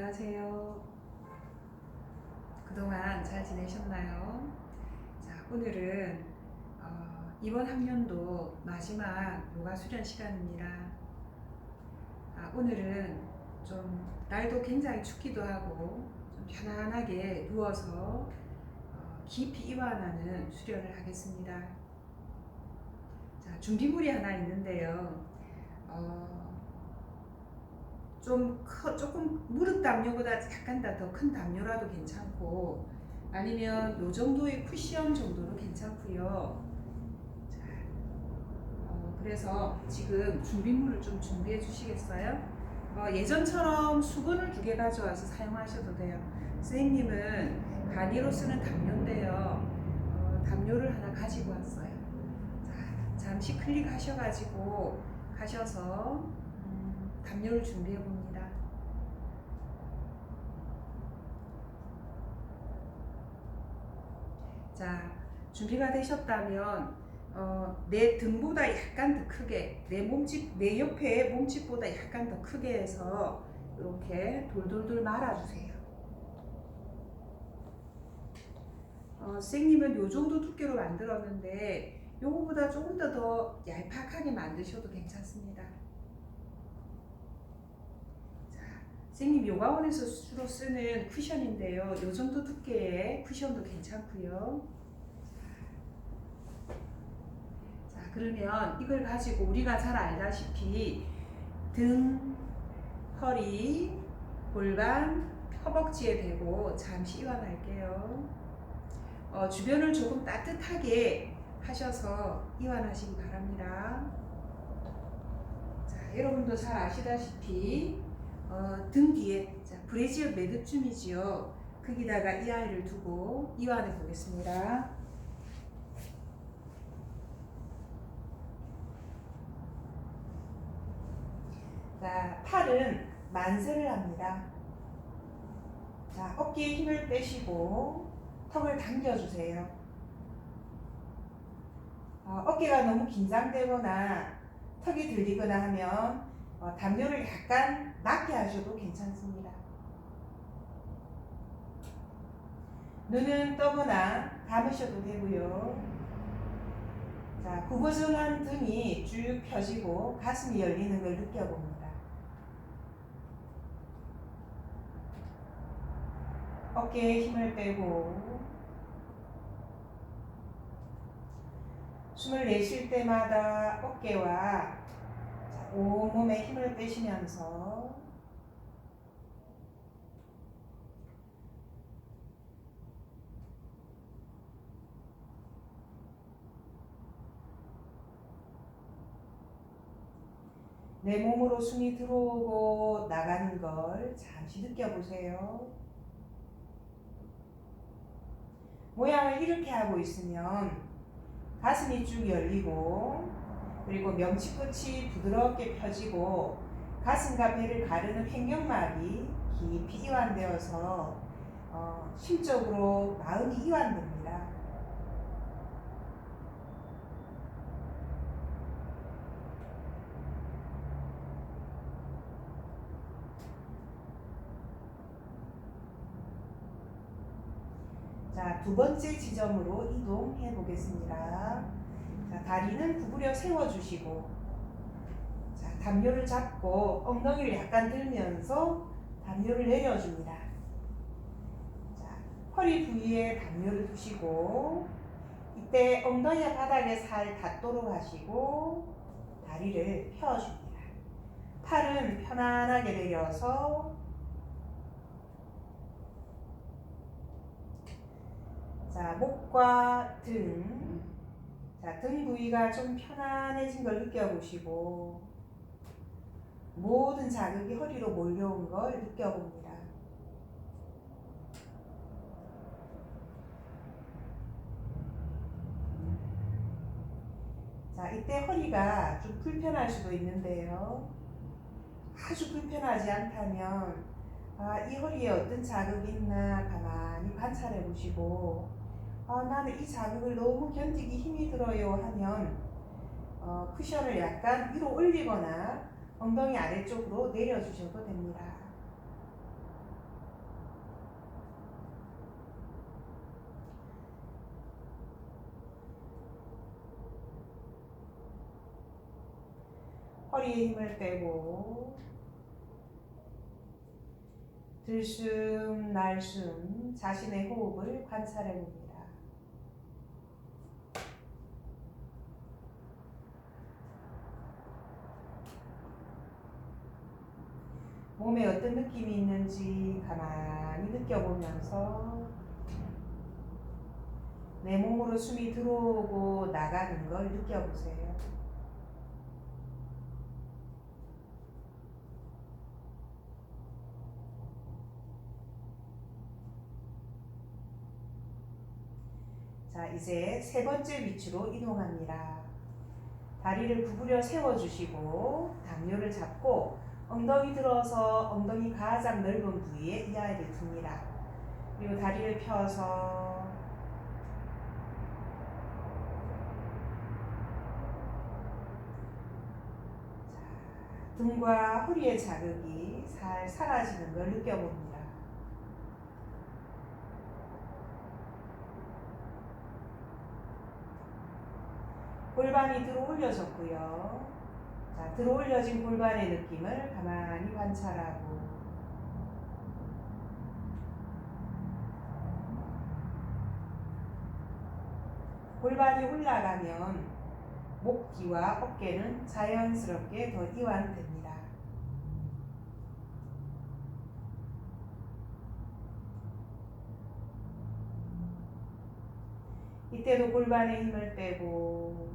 안녕하세요. 그동안 잘 지내셨나요? 자, 오늘은 어, 이번 학년도 마지막 요가 수련 시간입니다. 아, 오늘은 좀 날도 굉장히 춥기도 하고 좀 편안하게 누워서 어, 깊이 이완하는 수련을 하겠습니다. 자, 준비물이 하나 있는데요. 어, 좀 커, 조금 무릎 담요보다 약간 더 큰 담요라도 괜찮고 아니면 요 정도의 쿠션 정도도 괜찮고요. 자, 어, 그래서 지금 준비물을 좀 준비해 주시겠어요? 어, 예전처럼 수건을 두 개 가져와서 사용하셔도 돼요. 선생님은 간이로 쓰는 담요인데요. 어, 담요를 하나 가지고 왔어요. 자, 잠시 클릭하셔가지고 가셔서 음, 담요를 준비해 봅니다. 자, 준비가 되셨다면 어, 내 등보다 약간 더 크게 내 몸집 내 옆에 몸집보다 약간 더 크게 해서 이렇게 돌돌돌 말아주세요. 어, 선생님은 요 정도 두께로 만들었는데 요거보다 조금 더 더 얄팍하게 만드셔도 괜찮습니다. 자, 선생님 요가원에서 주로 쓰는 쿠션인데요. 요 정도 두께의 쿠션도 괜찮고요. 자, 그러면 이걸 가지고 우리가 잘 알다시피 등, 허리, 골반, 허벅지에 대고 잠시 이완할게요. 어, 주변을 조금 따뜻하게 하셔서 이완하시기 바랍니다. 자, 여러분도 잘 아시다시피 어, 등 뒤에 자, 브래지어 매듭줌이지요. 거기다가 이 아이를 두고 이완해 보겠습니다. 자, 팔은 만세를 합니다. 자, 어깨에 힘을 빼시고 턱을 당겨주세요. 어, 어깨가 너무 긴장되거나 턱이 들리거나 하면 어, 담요를 약간 낮게 하셔도 괜찮습니다. 눈은 떠거나 감으셔도 되고요. 자, 구부정한 등이 쭉 펴지고 가슴이 열리는 걸 느껴봅니다. 어깨에 힘을 빼고 숨을 내쉴 때마다 어깨와 자, 온몸에 힘을 빼시면서 내 몸으로 숨이 들어오고 나가는 걸 잠시 느껴보세요. 모양을 이렇게 하고 있으면 가슴이 쭉 열리고 그리고 명치 끝이 부드럽게 펴지고 가슴과 배를 가르는 횡격막이 깊이 이완되어서 어, 심적으로 마음이 이완됩니다. 자, 두 번째 지점으로 이동해 보겠습니다. 자, 다리는 구부려 세워주시고, 자, 담요를 잡고 엉덩이를 약간 들면서 담요를 내려줍니다. 자, 허리 부위에 담요를 두시고, 이때 엉덩이가 바닥에 살 닿도록 하시고, 다리를 펴줍니다. 팔은 편안하게 내려서 자, 목과 등. 자, 등 부위가 좀 편안해진 걸 느껴보시고, 모든 자극이 허리로 몰려온 걸 느껴봅니다. 자, 이때 허리가 좀 불편할 수도 있는데요. 아주 불편하지 않다면, 아, 이 허리에 어떤 자극이 있나 가만히 관찰해 보시고, 어, 나는 이 자극을 너무 견디기 힘이 들어요 하면 어, 쿠션을 약간 위로 올리거나 엉덩이 아래쪽으로 내려주셔도 됩니다. 허리에 힘을 빼고 들숨 날숨 자신의 호흡을 관찰해 봅니다. 몸에 어떤 느낌이 있는지 가만히 느껴보면서 내 몸으로 숨이 들어오고 나가는 걸 느껴보세요. 자, 이제 세 번째 위치로 이동합니다. 다리를 구부려 세워주시고 담요를 잡고 엉덩이 들어서 엉덩이 가장 넓은 부위에 이 아이를 둡니다. 그리고 다리를 펴서 자, 등과 허리의 자극이 살 사라지는 걸 느껴봅니다. 골반이 들어 올려졌고요. 자, 들어 올려진 골반의 느낌을 가만히 관찰하고 골반이 올라가면 목 뒤와 어깨는 자연스럽게 더 이완됩니다. 이때도 골반에 힘을 빼고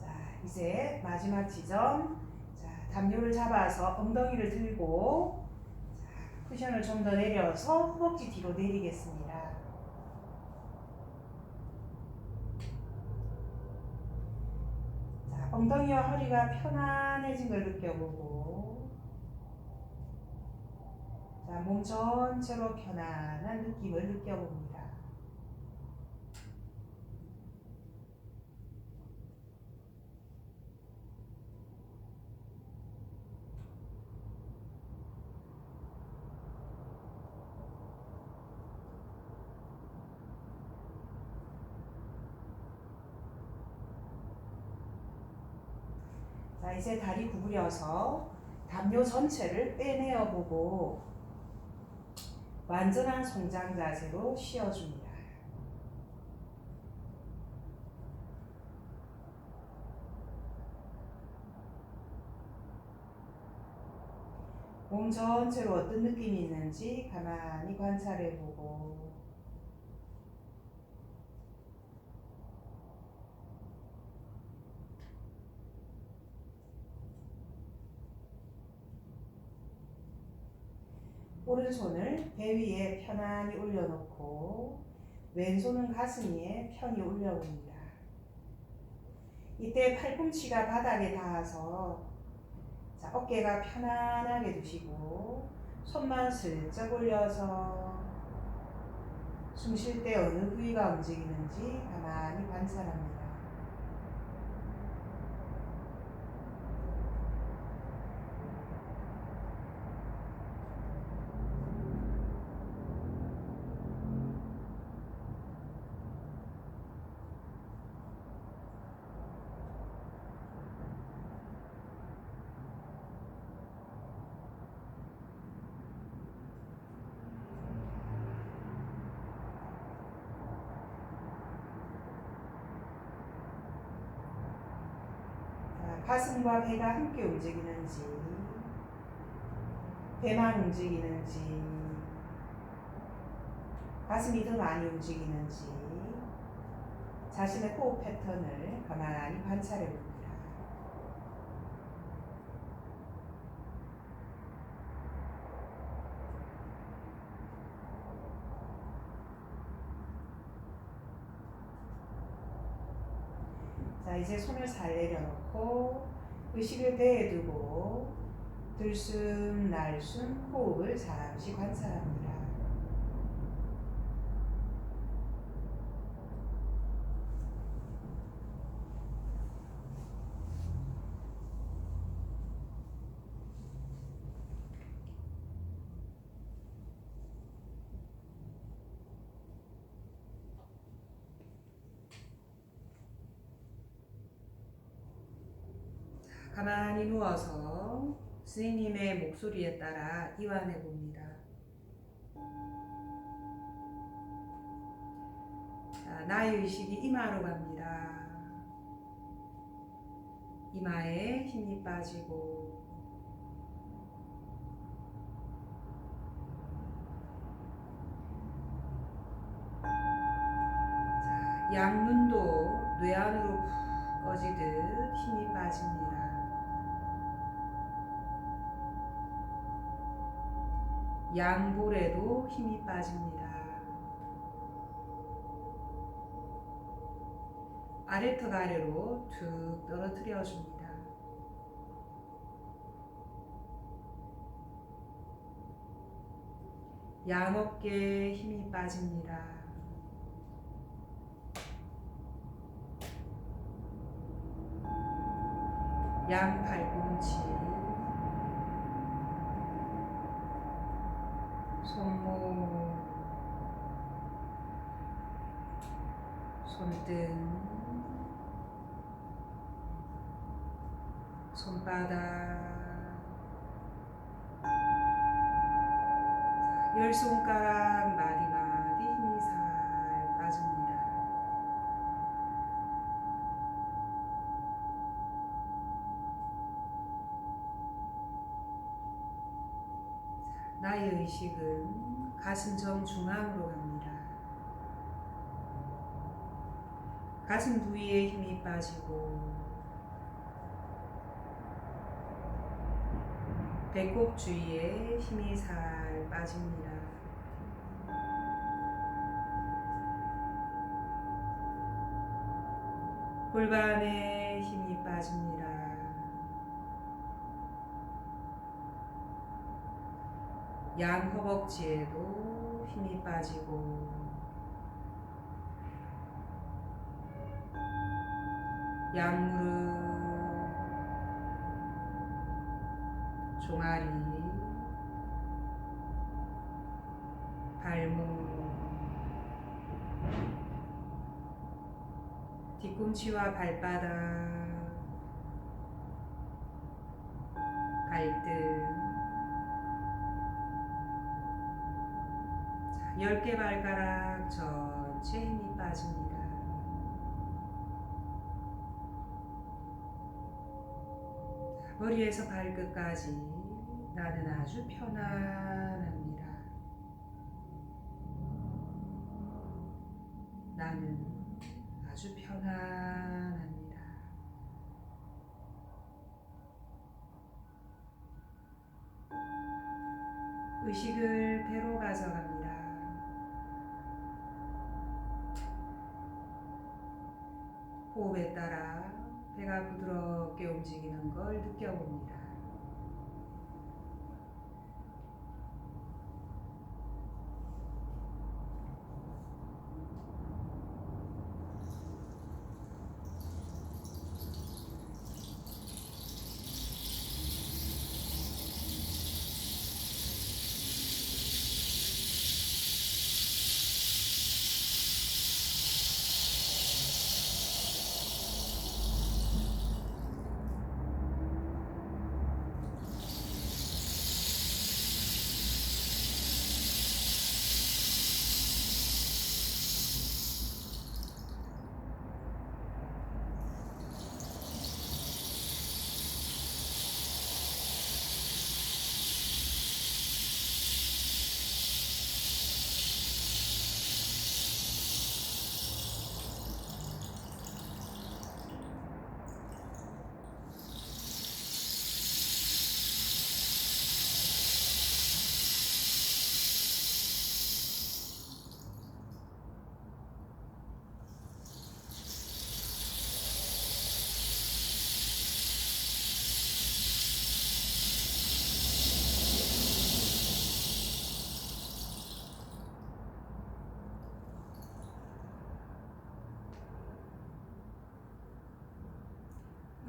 자, 이제 마지막 지점. 자, 담요를 잡아서 엉덩이를 들고 자, 쿠션을 좀 더 내려서 허벅지 뒤로 내리겠습니다. 자, 엉덩이와 허리가 편안해진 걸 느껴보고 자, 몸 전체로 편안한 느낌을 느껴봅니다. 자, 이제 다리 구부려서 담요 전체를 빼내어 보고 완전한 송장 자세로 쉬어줍니다. 몸 전체로 어떤 느낌이 있는지 가만히 관찰해 보고 오른손을 배 위에 편안히 올려놓고 왼손은 가슴 위에 편히 올려봅니다. 이때 팔꿈치가 바닥에 닿아서 자, 어깨가 편안하게 두시고 손만 슬쩍 올려서 숨 쉴 때 어느 부위가 움직이는지 가만히 관찰합니다. 자, 가슴과 배가 함께 움직이는지, 배만 움직이는지, 가슴이 더 많이 움직이는지, 자신의 호흡 패턴을 가만히 관찰해 봅니다. 자, 이제 손을 잘 내려놓고 의식을 배에 두고 들숨, 날숨, 호흡을 잠시 관찰합니다. 가만히 누워서 스님의 목소리에 따라 이완해 봅니다. 자, 나의 의식이 이마로 갑니다. 이마에 힘이 빠지고 자, 양눈도 뇌 안으로 푹 꺼지듯 힘이 빠집니다. 양볼에도 힘이 빠집니다. 아래턱 아래로 툭 떨어뜨려 줍니다. 양어깨에 힘이 빠집니다. 양 팔꿈치, 자, 열 손가락 마디마디 힘이 살 빠집니다. 나의 의식은 가슴 정중앙으로 갑니다. 가슴 부위에 힘이 빠지고 배꼽 주위에 힘이 살 빠집니다. 골반에 힘이 빠집니다. 양 허벅지에도 힘이 빠지고 양 무릎 종아리 발목 뒤꿈치와 발바닥 발등 자, 10개 발가락 전체 힘이 빠집니다. 자, 머리에서 발끝까지 나는 아주 편안합니다. 나는 아주 편안합니다. 의식을 배로 가져갑니다. 호흡에 따라 배가 부드럽게 움직이는 걸 느껴봅니다.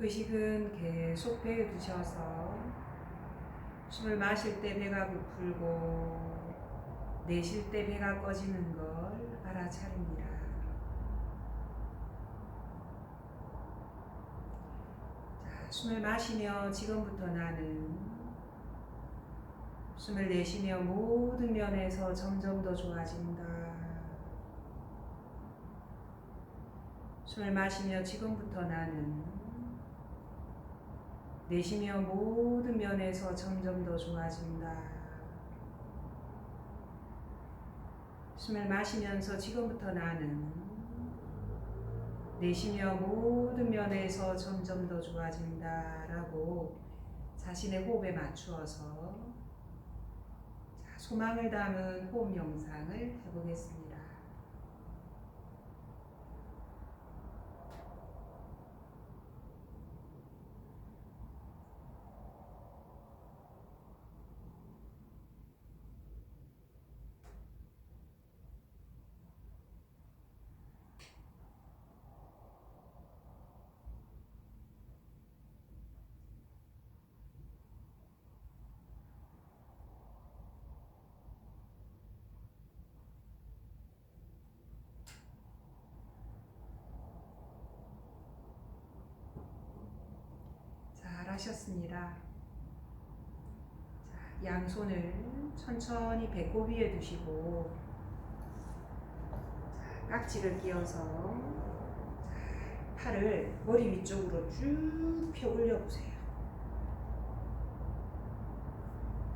의식은 계속 배에 두셔서 숨을 마실 때 배가 부풀고 내쉴 때 배가 꺼지는 걸 알아차립니다. 자, 숨을 마시며 지금부터 나는 숨을 내쉬며 모든 면에서 점점 더 좋아진다. 숨을 마시며 지금부터 나는 내쉬며 모든 면에서 점점 더 좋아진다. 숨을 마시면서 지금부터 나는 내쉬며 모든 면에서 점점 더 좋아진다 라고 자신의 호흡에 맞추어서 자, 소망을 담은 호흡 영상을 해보겠습니다. 잘 하셨습니다. 자, 양손을 천천히 배꼽 위에 두시고 자, 깍지를 끼워서 자, 팔을 머리 위쪽으로 쭉 펴 올려보세요.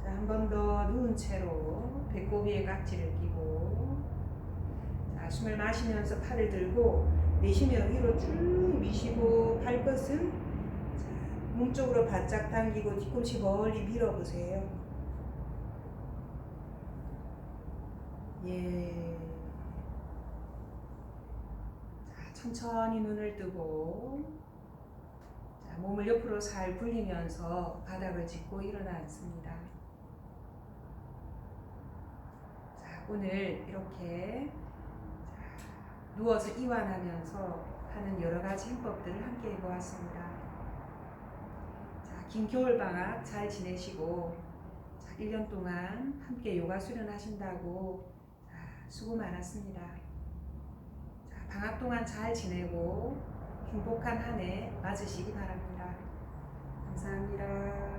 자, 한번 더 누운 채로 배꼽 위에 깍지를 끼고 자, 숨을 마시면서 팔을 들고 내쉬며 위로 쭉 미시고 발끝은 자, 몸쪽으로 바짝 당기고 뒤꿈치 멀리 밀어보세요. 예. 자, 천천히 눈을 뜨고 자, 몸을 옆으로 살 굴리면서 바닥을 짚고 일어나 앉습니다. 자, 오늘 이렇게 자, 누워서 이완하면서 하는 여러 가지 해법들을 함께 해보았습니다. 자, 긴 겨울 방학 잘 지내시고 자, 1년 동안 함께 요가 수련하신다고 자, 수고 많았습니다. 자, 방학 동안 잘 지내고 행복한 한 해 맞으시기 바랍니다. 감사합니다.